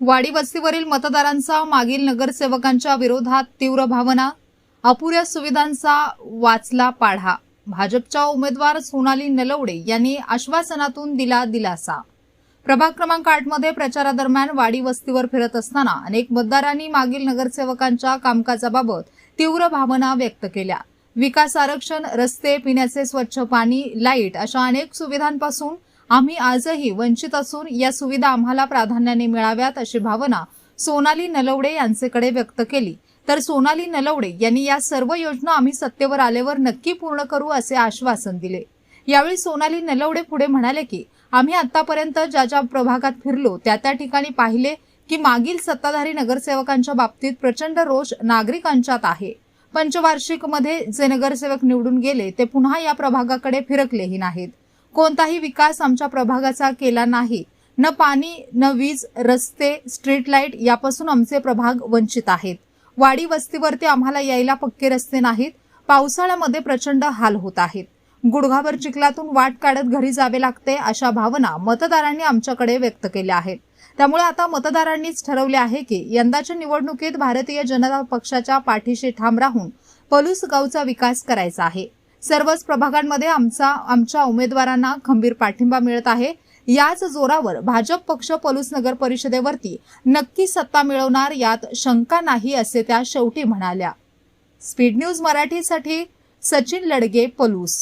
वाडी वस्तीवरील मतदारांचा मागील नगरसेवकांच्या विरोधात तीव्र भावना अपुऱ्या सुविधांचा वाचला पाढा. भाजपच्या उमेदवार सोनाली नलवडे यांनी आश्वासनातून दिला दिलासा. प्रभाग क्रमांक आठमध्ये प्रचारादरम्यान वाडी वस्तीवर फिरत असताना अनेक मतदारांनी मागील नगरसेवकांच्या कामकाजाबाबत तीव्र भावना व्यक्त केल्या. विकास आरक्षण रस्ते पिण्याचे स्वच्छ पाणी लाइट अशा अनेक सुविधांपासून आम्ही आजही वंचित असून या सुविधा आम्हाला प्राधान्याने मिळाव्यात अशी भावना सोनाली नलवडे यांचेकडे व्यक्त केली. तर सोनाली नलवडे यांनी या सर्व योजना आम्ही सत्तेवर आल्यावर नक्की पूर्ण करू असे आश्वासन दिले. यावेळी सोनाली नलवडे पुढे म्हणाले की आम्ही आतापर्यंत ज्या ज्या प्रभागात फिरलो त्या त्या ठिकाणी पाहिले की मागील सत्ताधारी नगरसेवकांच्या बाबतीत प्रचंड रोष नागरिकांच्यात आहे. पंचवार्षिकमध्ये जे नगरसेवक निवडून गेले ते पुन्हा या प्रभागाकडे फिरकलेही नाहीत. कोणताही विकास आमच्या प्रभागाचा केला नाही. न पाणी न वीज रस्ते स्ट्रीट लाइट यापासून आमचे प्रभाग वंचित आहेत. वाडी वस्तीवरती आम्हाला यायला पक्के रस्ते नाहीत. पावसाळ्यामध्ये प्रचंड हाल होत आहेत. गुडघाभर चिखलातून वाट काढत घरी जावे लागते अशा भावना मतदारांनी आमच्याकडे व्यक्त केल्या आहेत. त्यामुळे आता मतदारांनीच ठरवले आहे की यंदाच्या निवडणुकीत भारतीय जनता पक्षाच्या पाठीशी ठाम राहून पलूस गावचा विकास करायचा आहे. सर्वच प्रभागांमध्ये आमचा आमच्या उमेदवारांना खंबीर पाठिंबा मिळत आहे. याच जोरावर भाजप पक्ष पलूस नगर परिषदेवरती नक्की सत्ता मिळवणार यात शंका नाही असे त्या शेवटी म्हणाल्या. स्पीड न्यूज मराठीसाठी सचिन लडगे पलूस.